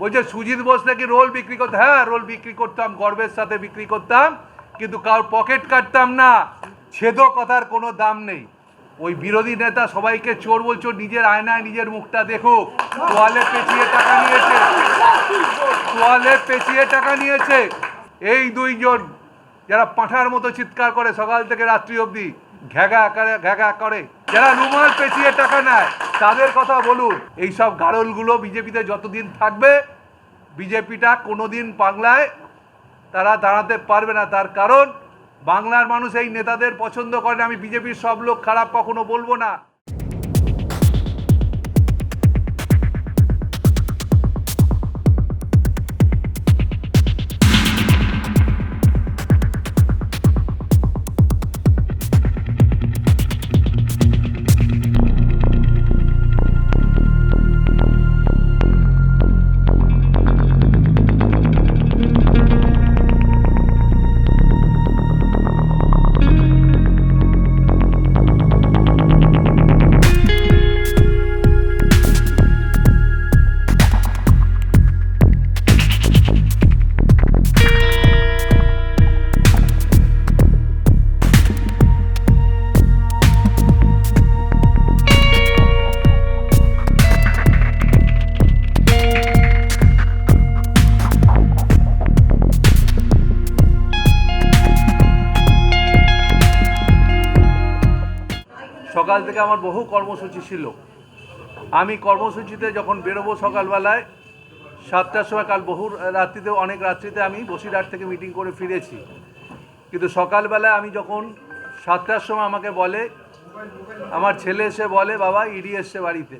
বলছে, সুজিত বোস নাকি রোল বিক্রি করতে হ্যাঁ রোল বিক্রি করতাম, গর্বের সাথে বিক্রি করতাম, কিন্তু কারোর পকেট কাটতাম না। ছেদ কথার কোনো দাম নেই। ওই বিরোধী নেতা সবাইকে চোর বলছো, নিজের আয়নায় নিজের মুখটা দেখুক তোয়ালে পেঁচিয়ে টাকা নিয়েছে। তোয়ালে পেঁচিয়ে টাকা নিয়েছে। এই দুইজন, যারা পাঁঠার মতো চিৎকার করে সকাল থেকে রাত্রি অবধি ঘ্যাগা করে ঘ্যাগা করে। যারা রুমাল পেঁচিয়ে টাকা নেয়, তাদের কথা বলুন। এইসব গাড়লগুলো বিজেপিতে যতদিন থাকবে, বিজেপিটা কোনোদিন বাংলায় তারা দাঁড়াতে পারবে না। তার কারণ, বাংলার মানুষ এই নেতাদের পছন্দ করে। আমি বিজেপির সব লোক খারাপ কখনো বলব না। সকাল থেকে আমার বহু কর্মসূচি ছিল। আমি কর্মসূচিতে যখন বেরোবো সকালবেলায়, সাতটার সময় কাল বহু রাত্রিতে অনেক রাত্রিতে আমি বসিরহাট থেকে মিটিং করে ফিরেছি। কিন্তু সকালবেলায় আমি যখন সাতটার সময় আমাকে বলে, আমার ছেলে এসে বলে, বাবা, ইডি এসছে বাড়িতে।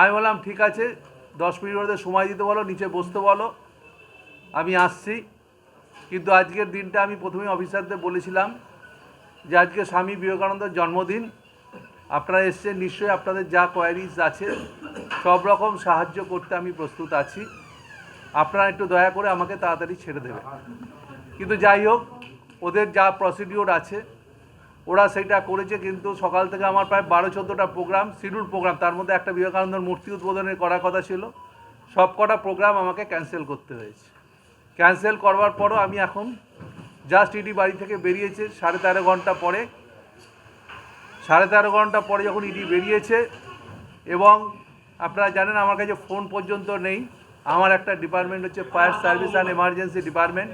আমি বললাম, ঠিক আছে, দশ মিনিট মধ্যে সময় দিতে বলো, নিচে বসতে বলো। আমি আসছি। কিন্তু আজকের দিনটা আমি প্রথমে অফিসারদের বলেছিলাম যে, আজকে স্বামী বিবেকানন্দের জন্মদিন। আপনারা এসছেন, নিশ্চয়ই আপনাদের যা কোয়ারিজ আছে, সব রকম সাহায্য করতে আমি প্রস্তুত আছি। আপনারা একটু দয়া করে আমাকে তাড়াতাড়ি ছেড়ে দেবেন। কিন্তু যাই হোক, ওদের যা প্রসিডিওর আছে, ওরা সেটা করেছে কিন্তু সকাল থেকে আমার প্রায় বারো চোদ্দোটা প্রোগ্রাম শিডিউল প্রোগ্রাম তার মধ্যে একটা বিবেকানন্দর মূর্তি উদ্বোধনের করার কথা ছিল। সব কটা প্রোগ্রাম আমাকে ক্যান্সেল করতে হয়েছে। ক্যান্সেল করবার পরও আমি এখন জাস্ট ইডি বাড়ি থেকে বেরিয়েছে, সাড়ে তেরো ঘণ্টা পরে। সাড়ে তেরো ঘণ্টা পরে যখন ইডি বেরিয়েছে, এবং আপনারা জানেন আমার কাছে ফোন পর্যন্ত নেই, আমার একটা ডিপার্টমেন্ট হচ্ছে fire service and emergency department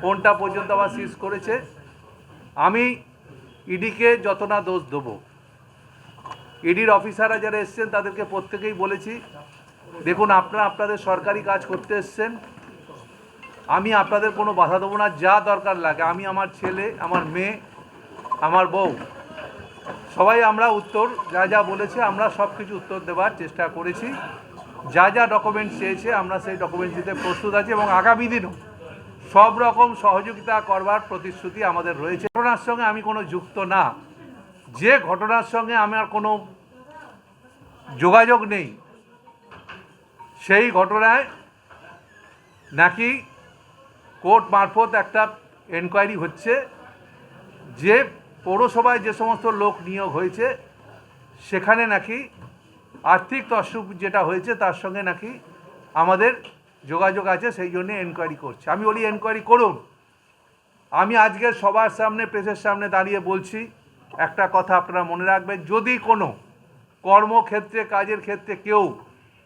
ফোনটা পর্যন্ত আমার সিজ করেছে। আমি ইডিকে যত না দোষ দেবো, ইডির অফিসাররা যারা এসছেন তাদেরকে প্রত্যেকেই বলেছি, দেখুন আপনারা আপনাদের সরকারি কাজ করতে এসছেন, আমি আপনাদের কোনো বাধা দেবো না, যা দরকার লাগে, আমি আমার ছেলে, আমার মেয়ে, আমার বউ সবাই আমরা উত্তর, যা যা বলেছে, আমরা সব কিছু উত্তর দেওয়ার চেষ্টা করেছি। যা যা ডকুমেন্ট চেয়েছে, আমরা সেই ডকুমেন্ট দিতে প্রস্তুত আছি এবং আগামী দিনও সব রকম সহযোগিতা করবার প্রতিশ্রুতি আমাদের রয়েছে। ঘটনার সঙ্গে আমি কোনো যুক্ত না। যে ঘটনার সঙ্গে আমার কোনো যোগাযোগ নেই, সেই ঘটনায় নাকি কোর্ট মারফত একটা এনকোয়ারি হচ্ছে যে পৌরসভায় যে সমস্ত লোক নিয়োগ হয়েছে, সেখানে নাকি আর্থিক তসরুপ যেটা হয়েছে, তার সঙ্গে নাকি আমাদের যোগাযোগ আছে, সেই জন্য এনকোয়ারি করছে। আমি বলি এনকোয়ারি করুন। আমি আজকে সবার সামনে প্রেসের সামনে দাঁড়িয়ে বলছি, একটা কথা আপনারা মনে রাখবেন, যদি কোনো কর্মক্ষেত্রে, কাজের ক্ষেত্রে কেউ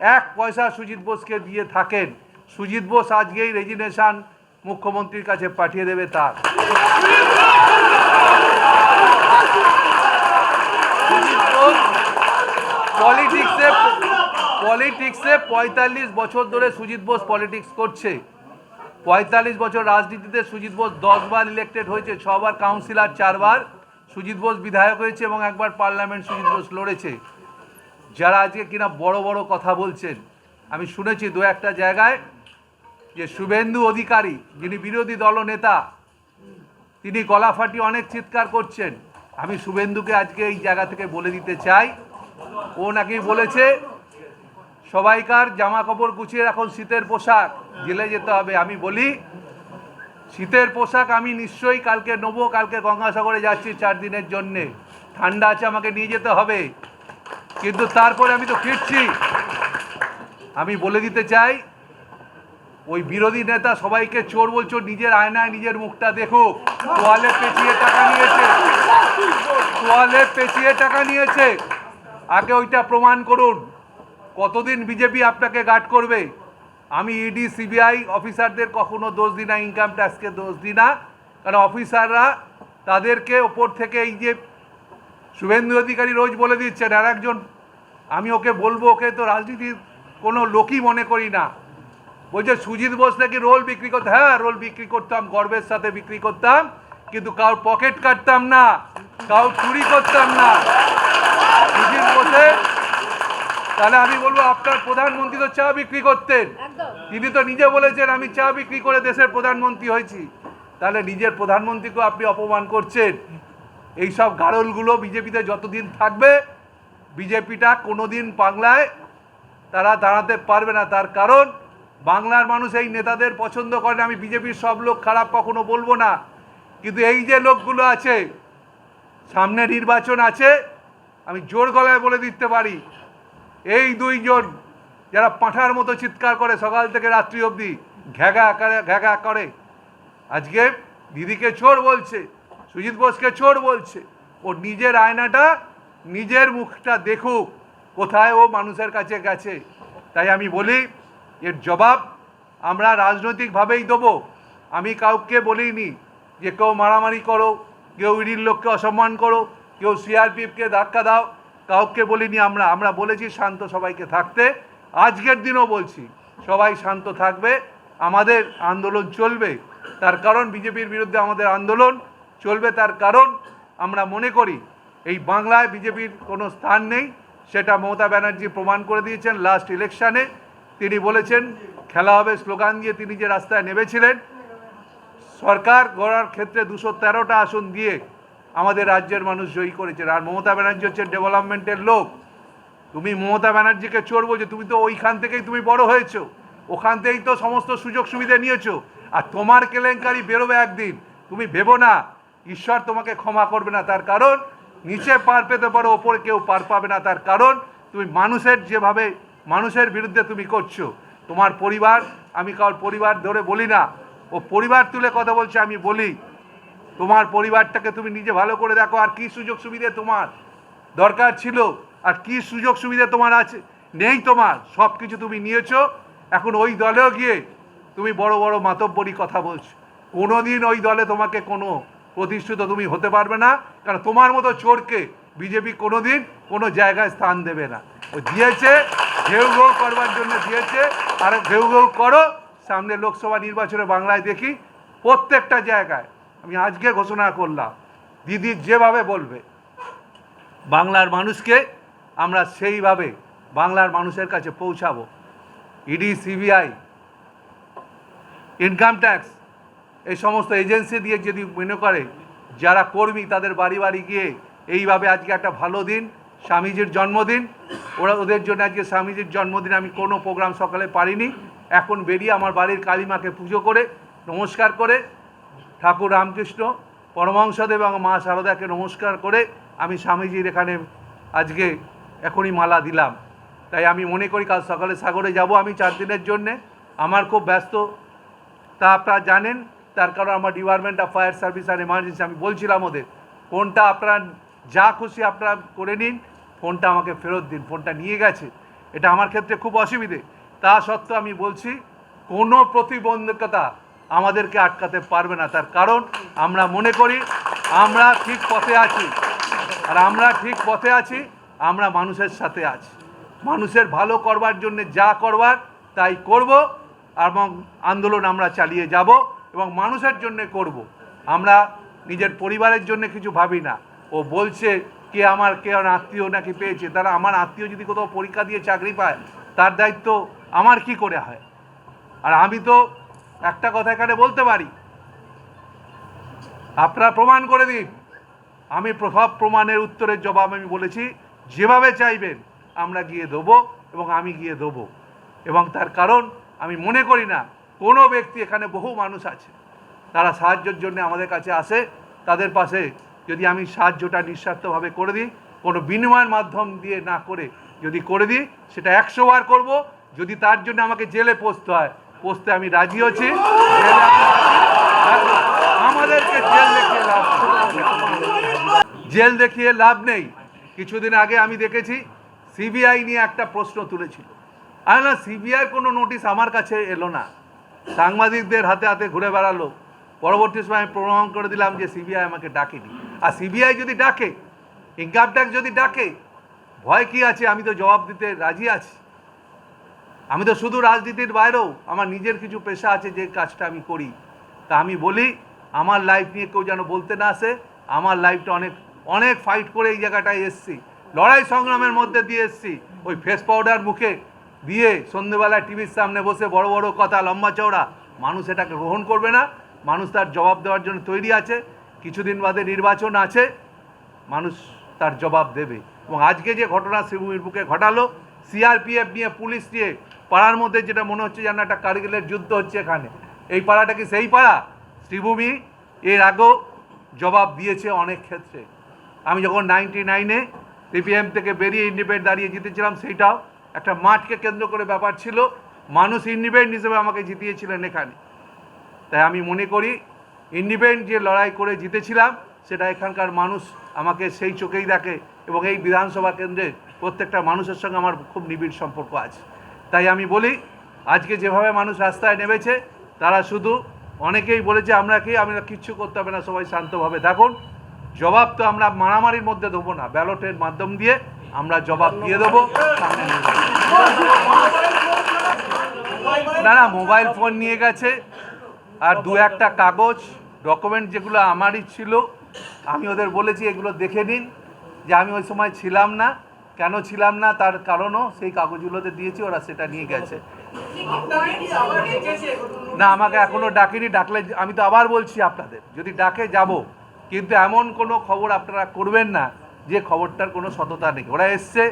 এক পয়সা সুজিত বোসকে দিয়ে থাকেন, সুজিত বোস আজকেই রেজিগনেশন মুখ্যমন্ত্রীর কাছে পাঠিয়ে দেবে তার। পলিটিক্সে পলিটিক্সে পঁয়তাল্লিশ বছর ধরে সুজিত বোস পলিটিক্স করছে। পঁয়তাল্লিশ বছর রাজনীতিতে সুজিত বোস দশবার ইলেক্টেড হয়েছে, ছবার কাউন্সিলর চারবার সুজিত বোস বিধায়ক হয়েছে এবং একবার পার্লামেন্ট সুজিত বোস লড়েছে। যারা আজকে কিনা বড় বড় কথা বলছেন, আমি শুনেছি দু একটা জায়গায় যে শুভেন্দু অধিকারী, যিনি বিরোধী দলনেতা তিনি গলা ফাটিয়ে অনেক চিৎকার করছেন। আমি শুভেন্দুকে আজকে এই জায়গা থেকে বলে দিতে চাই। ও নাকি বলেছে, সবাইকার জামা কাপড় গুছিয়ে এখন শীতের পোশাক। জেলে যেতে হবে, আমি বলি, শীতের পোশাক আমি নিশ্চয়ই কালকে নেব, কালকে গঙ্গাসাগরে যাচ্ছি চার দিনের জন্যে। ঠান্ডা আছে, আমাকে নিয়ে যেতে হবে। কিন্তু তারপরে আমি তো ফিরছি। আমি বলে দিতে চাই, ওই বিরোধী নেতা সবাইকে চোর বলছো, নিজের আয়নায় নিজের মুখটা দেখুক তোয়ালে পেঁচিয়ে টাকা নিয়েছে। তোয়ালে পেঁচিয়ে টাকা নিয়েছে। আগে ওইটা প্রমাণ করুন। কতদিন বিজেপি আপনাকে গার্ড করবে? আমি ইডি সিবিআই অফিসারদের কখনো দোষ দিই না ইনকাম ট্যাক্সকে দোষ দিই না। কারণ অফিসাররা তাদেরকে ওপর থেকে এই যে শুভেন্দু অধিকারী রোজ বলে দিচ্ছেন, আর একজন, আমি ওকে বলব, ওকে তো রাজনীতির কোনো লোকই মনে করি না। বলছে, সুজিত বোস নাকি রোল বিক্রি করতে হ্যাঁ রোল বিক্রি করতাম, গর্বের সাথে বিক্রি করতাম, কিন্তু কারোর পকেট কাটতাম না, কারোর চুরি করতাম না। বোসে তাহলে আমি বলব আপনার প্রধানমন্ত্রী তো চা বিক্রি করতেন। তিনি তো নিজে বলেছেন আমি চা বিক্রি করে দেশের প্রধানমন্ত্রী হয়েছি। তাহলে নিজের প্রধানমন্ত্রীকেও আপনি অপমান করছেন। এই সব গারলগুলো বিজেপিতে যতদিন থাকবে বিজেপিটা কোনোদিন বাংলায় তারা দাঁড়াতে পারবে না। তার কারণ বাংলার মানুষ এই নেতাদের পছন্দ করে না। আমি বিজেপির সব লোক খারাপ কখনো বলব না। কিন্তু এই যে লোকগুলো আছে সামনে নির্বাচন আছে আমি জোর গলায় বলে দিতে পারি, এই দুইজন যারা পাঁঠার মতো চিৎকার করে সকাল থেকে রাত্রি অবধি ঘ্যাগা করে ঘ্যাগা করে। আজকে দিদিকে চোর বলছে, সুজিত বোসকে চোর বলছে, ও নিজের আয়নাটা, নিজের মুখটা দেখুক, কোথায় ও মানুষের কাছে গেছে। তাই আমি বলি, এর জবাব আমরা রাজনৈতিকভাবেই দেবো। আমি কাউকে বলিনি যে কেউ মারামারি করো, কেউ ইডির লোককে অসম্মান করো কেউ সিআরপিএফকে ধাক্কা দাও, কাউকে বলিনি আমরা। আমরা বলেছি শান্ত সবাইকে থাকতে। আজকের দিনও বলছি, সবাই শান্ত থাকবে। আমাদের আন্দোলন চলবে। তার কারণ বিজেপির বিরুদ্ধে আমাদের আন্দোলন চলবে তার কারণ আমরা মনে করি, এই বাংলায় বিজেপির কোনো স্থান নেই। সেটা মমতা ব্যানার্জি প্রমাণ করে দিয়েছেন লাস্ট ইলেকশানে তিনি বলেছেন, খেলা হবে স্লোগান দিয়ে তিনি যে রাস্তায় নেমেছিলেন, সরকার গড়ার ক্ষেত্রে দুশো তেরোটা আসন দিয়ে আমাদের রাজ্যের মানুষ জয়ী করেছে আর মমতা ব্যানার্জি হচ্ছে ডেভেলপমেন্টের লোক। তুমি মমতা ব্যানার্জিকে চোর বলছো তুমি তো ওইখান থেকেই তুমি বড় হয়েছো। ওখান থেকেই তো সমস্ত সুযোগ সুবিধা নিয়েছো। আর তোমার কেলেঙ্কারি বেরোবে একদিন। তুমি ভেবো না, ঈশ্বর তোমাকে ক্ষমা করবে না। তার কারণ, নিচে পার পেতে পারো, ওপরে কেউ পার পাবে না। তার কারণ, তুমি মানুষের যেভাবে, মানুষের বিরুদ্ধে তুমি করছ। তোমার পরিবার, আমি কারোর পরিবার ধরে বলি না। ও পরিবার তুলে কথা বলছে, আমি বলি। তোমার পরিবারটাকে তুমি নিজে ভালো করে দেখো, আর কি সুযোগ সুবিধে তোমার? দরকার ছিল, আর কি সুযোগ সুবিধা তোমার আছে? নেই তোমার সব কিছু তুমি নিয়েছো। এখন ওই দলেও গিয়ে তুমি বড় বড় মাতব্বরি কথা বলছো। কোনো দিন ওই দলে তোমাকে কোনো প্রতিষ্ঠিত তুমি হতে পারবে না, কারণ তোমার মতো চোরকে বিজেপি কোনো দিন কোনো জায়গায় স্থান দেবে না। ও দিয়েছে, ঘেউ ঘেউ করবার জন্য দিয়েছে, আর ঘেউ ঘেউ করো, সামনে লোকসভা নির্বাচনে বাংলায় দেখি প্রত্যেকটা জায়গায় আমি আজকে ঘোষণা করলাম, দিদি যেভাবে বলবে, বাংলার মানুষকে আমরা সেইভাবে বাংলার মানুষের কাছে পৌঁছাবো। ইডি, সিবিআই ইনকাম ট্যাক্স এই সমস্ত এজেন্সি দিয়ে যদি মনে করে, যারা কর্মী তাদের বাড়ি বাড়ি গিয়ে এইভাবে আজকে একটা ভালো দিন, স্বামীজির জন্মদিন, ওরা ওদের জন্য আজকে স্বামীজির জন্মদিন, আমি কোনো প্রোগ্রাম সকালে পারিনি। এখন বেরিয়ে আমার বাড়ির কালীমাকে পুজো করে, নমস্কার করে ঠাকুর রামকৃষ্ণ, পরমহংসদেব এবং মা শারদাকে নমস্কার করে আমি স্বামীজির এখানে আজকে এখনই মালা দিলাম। তাই আমি মনে করি কাল সকালে সাগরে যাব আমি চার দিনের জন্যে। আমার খুব ব্যস্ত। তা আপনারা জানেন, তার কারণ আমার ডিপার্টমেন্ট অফ ফায়ার সার্ভিস আর এমার্জেন্সি আমি বলছিলাম ওদের, ফোনটা আপনারা যা খুশি আপনারা করে নিন, ফোনটা আমাকে ফেরত দিন, ফোনটা নিয়ে গেছে। এটা আমার ক্ষেত্রে খুব অসুবিধে। তা সত্ত্বেও আমি বলছি, কোনো প্রতিবন্ধকতা আমাদেরকে আটকাতে পারবে না। তার কারণ আমরা মনে করি আমরা ঠিক পথে আছি। আর আমরা ঠিক পথে আছি, আমরা মানুষের সাথে আছি। মানুষের ভালো করবার জন্য যা করবার, তাই করব এবং আন্দোলন আমরা চালিয়ে যাব এবং মানুষের জন্য করব। আমরা নিজের পরিবারের জন্য কিছু ভাবি না। ও বলছে, কে আমার, কে আত্মীয় নাকি পেয়েছে? তারা আমার আত্মীয় যদি কোথাও পরীক্ষা দিয়ে চাকরি পায়, তার দায়িত্ব আমার কি করে হয়? আর আমি তো একটা কথা এখানে বলতে পারি। আপনারা প্রমাণ করে দিন। আমি প্রভাব প্রমাণের উত্তরের জবাব আমি বলেছি। যেভাবে চাইবেন, আমরা গিয়ে দেবো এবং আমি গিয়ে দেবো। এবং তার কারণ আমি মনে করি না, কোনো ব্যক্তি এখানে বহু মানুষ আছে। তারা সাহায্যের জন্য আমাদের কাছে আসে। তাদের পাশে যদি আমি সাহায্যটা নিঃস্বার্থভাবে করে দিই, কোনো বিনিময়ের মাধ্যম দিয়ে না করে যদি করে দিই, সেটা একশো বার করব। যদি তার জন্য আমাকে জেলে পোষতে হয় পোষতে আমি রাজি রাজি। আমাদেরকে জেল দেখিয়ে লাভ জেল দেখিয়ে লাভ নেই। কিছুদিন আগে আমি দেখেছি, সিবিআই নিয়ে একটা প্রশ্ন তুলেছিল। আর না, সিবিআই কোনো নোটিশ আমার কাছে এলো না। সাংবাদিকদের হাতে হাতে ঘুরে বেড়ালো। পরবর্তী সময় আমি প্রমাণ করে দিলাম যে সিবিআই আমাকে ডাকেনি। আর সিবিআই যদি ডাকে, ইনকাম ট্যাক্স যদি ডাকে, ভয় কি আছে? আমি তো জবাব দিতে রাজি আছি। আমি তো শুধু রাজনীতির বাইরেও আমার নিজের কিছু পেশা আছে যে কাজটা আমি করি। তা আমি বলি, আমার লাইফ নিয়ে কেউ যেন বলতে না আসে, আমার লাইফটা অনেক অনেক ফাইট করে এই জায়গাটায় এসছি। লড়াই সংগ্রামের মধ্যে দিয়ে এসছি। ওই ফেস পাউডার মুখে দিয়ে সন্ধেবেলায় টিভির সামনে বসে বড় বড় কথা, লম্বা চওড়া, মানুষ এটাকে গ্রহণ করবে না। মানুষ তার জবাব দেওয়ার জন্য তৈরি আছে। কিছুদিন বাদে নির্বাচন আছে। মানুষ তার জবাব দেবে। এবং আজকে যে ঘটনা শ্রীভূমির বুকে ঘটালো সিআরপিএফ নিয়ে, পুলিশ নিয়ে পাড়ার মধ্যে যেটা মনে হচ্ছে যেন একটা কার্গিলের যুদ্ধ হচ্ছে এখানে। এই পাড়াটা কি সেই পাড়া? শ্রীভূমি, এর আগেও জবাব দিয়েছে অনেক ক্ষেত্রে। আমি যখন নাইনটি নাইনে সিপিএম থেকে বেরিয়ে ইন্ডিপেন্ডেন্ট দাঁড়িয়ে জিতেছিলাম, সেইটাও একটা মাঠকে কেন্দ্র করে ব্যাপার ছিল। মানুষ ইন্ডিপেন্ডেন্ট হিসেবে আমাকে জিতিয়েছিলেন এখানে। তাই আমি মনে করি, ইন্ডিপেন্ডেন্ট যে লড়াই করে জিতেছিলাম, সেটা এখানকার মানুষ আমাকে সেই চোখেই দেখে এবং এই বিধানসভা কেন্দ্রে প্রত্যেকটা মানুষের সঙ্গে আমার খুব নিবিড় সম্পর্ক আছে। তাই আমি বলি, আজকে যেভাবে মানুষ রাস্তায় নেমেছে, তারা শুধু অনেকেই বলেছে, আমরা কি আমরা কিচ্ছু করতে হবে না, সবাই শান্তভাবে থাকুন জবাব তো আমরা মারামারির মধ্যে দেবো না, ব্যালটের মাধ্যম দিয়ে আমরা জবাব দিয়ে দেবো। না না, মোবাইল ফোন নিয়ে গেছে, আর দু একটা কাগজ, ডকুমেন্ট যেগুলো আমারই ছিল, আমি ওদের বলেছি, এগুলো দেখে নিন, যে আমি ওই সময় ছিলাম না কেন ছিলাম না, তার কারণও সেই কাগজগুলোতে দিয়েছি, ওরা সেটা নিয়ে গেছে। না, আমাকে এখনও ডাকেনি, ডাকলে আমি তো আবার বলছি আপনাদের, যদি ডাকে যাব, কিন্তু এমন কোনো খবর আপনারা করবেন না, যে খবরটার কোনো সততা নেই। ওরা এসছে,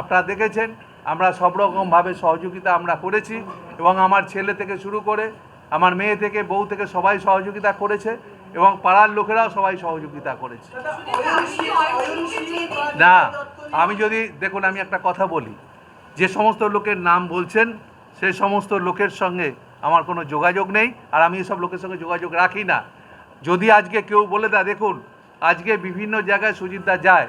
আপনারা দেখেছেন, আমরা সব রকমভাবে সহযোগিতা আমরা করেছি, এবং আমার ছেলে থেকে শুরু করে, আমার মেয়ে থেকে, বউ থেকে সবাই সহযোগিতা করেছে। এবং পাড়ার লোকেরাও সবাই সহযোগিতা করেছে। না, আমি যদি, দেখুন, আমি একটা কথা বলি। যে সমস্ত লোকের নাম বলছেন, সেই সমস্ত লোকের সঙ্গে আমার কোনো যোগাযোগ নেই, আর আমি এসব লোকের সঙ্গে যোগাযোগ রাখি না। যদি আজকে কেউ বলে দা দেখুন, আজকে বিভিন্ন জায়গায় সুজিতদা যায়,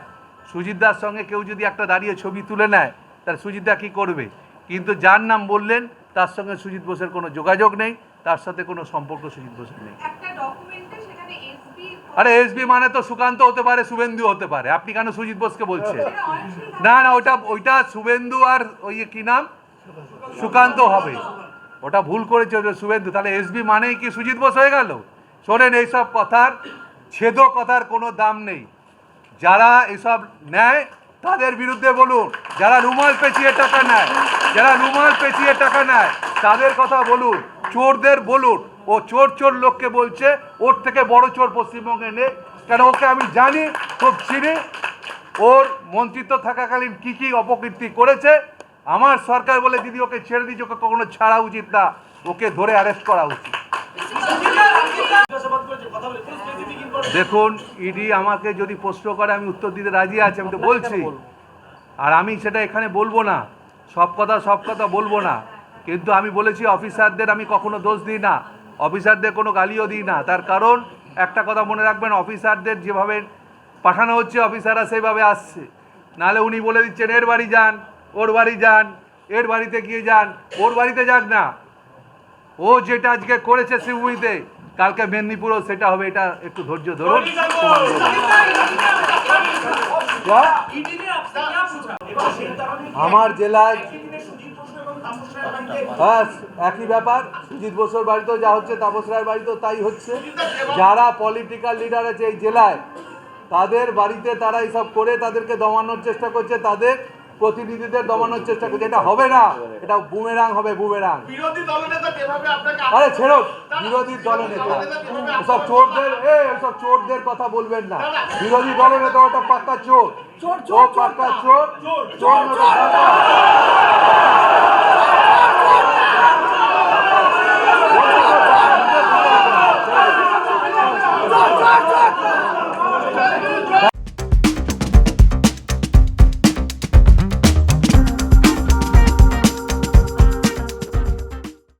সুজিতদার সঙ্গে কেউ যদি একটা দাঁড়িয়ে ছবি তুলে নেয়, তাহলে সুজিতদা কী করবে? কিন্তু যার নাম বললেন, তার সঙ্গে সুজিত বোসের কোনো যোগাযোগ নেই, তার সাথে কোনো সম্পর্ক সুজিত বোসের নেই একটা ডকুমেন্টে সেখানে এসবি আরে এসবি মানে তো সুকান্ত হতে পারে শুভেন্দু হতে পারে। আপনি কেন সুজিত বোসকে বলছেন? না না ওটা ওইটা শুভেন্দু আর ওই কি নাম? সুকান্ত হবে। ওটা ভুল করেছে শুভেন্দু। তাহলে এসবি মানেই কি সুজিত বোস হয়ে গেল? শোনেন এইসব কথার ছেদ কথার কোনো দাম নেই। যারা এসব নেয় তাদের বিরুদ্ধে বলুন। যারা রুমাল পেঁচিয়ে টাকা নেয় যারা রুমাল পেঁচিয়ে টাকা নেয় তাদের কথা বলুন। চোরদের বলুন। ও চোর চোর লোককে বলছে, ওর থেকে বড় চোর পশ্চিমবঙ্গে নেই। কেন ওকে আমি জানি, খুব চিনি। ওর মন্ত্রিত্ব থাকাকালীন কি কি অপকীর্তি করেছে, আমার সরকার বলে, দিদি, ওকে ছেড়ে দিয়েছে, ওকে কখনো ছাড়া উচিত না। ওকে ধরে অ্যারেস্ট করা উচিত। দেখুন, ইডি আমাকে যদি প্রশ্ন করে, আমি উত্তর দিতে রাজি আছি, আমি তো বলছি। আর আমি সেটা এখানে বলব না। সব কথা সব কথা বলব না। কিন্তু আমি বলেছি, অফিসারদের আমি কখনো দোষ দিই না। অফিসারদের কোনো গালিও দিই না। তার কারণ একটা কথা মনে রাখবেন অফিসারদের যেভাবে পাঠানো হচ্ছে অফিসাররা সেইভাবে আসছে। নাহলে উনি বলে দিচ্ছেন এর বাড়ি যান ওর বাড়ি যান এর বাড়িতে গিয়ে যান ওর বাড়িতে যান না। ও যেটা আজকে করেছে শ্রীভূমিতে কালকে মেদিনীপুরও সেটা হবে এটা একটু ধৈর্য ধরুন? আমার জেলায় হ্যাঁ একই ব্যাপার সুজিত বসুর বাড়িতেও যা হচ্ছে তাপস রায়ের বাড়িতেও তাই হচ্ছে। যারা পলিটিক্যাল লিডার আছে এই জেলায় তাদের বাড়িতে তারা এইসব করে তাদেরকে দমানোর চেষ্টা করছে তাদের প্রতিনিধিদের দমানোর চেষ্টা করছে। এটা হবে না এটা বুমেরাং হবে বুমেরাং বিরোধী দলনেতা যেভাবে আপনাকে আরে ছেড়ো বিরোধী দলের দলনেতা। এসব চোরদের এ এসব চোরদের কথা বলবেন না। বিরোধী দলের দলনেতা ওটা পাক্কা চোর। ও পাক্কা চোর। চোর। নেতা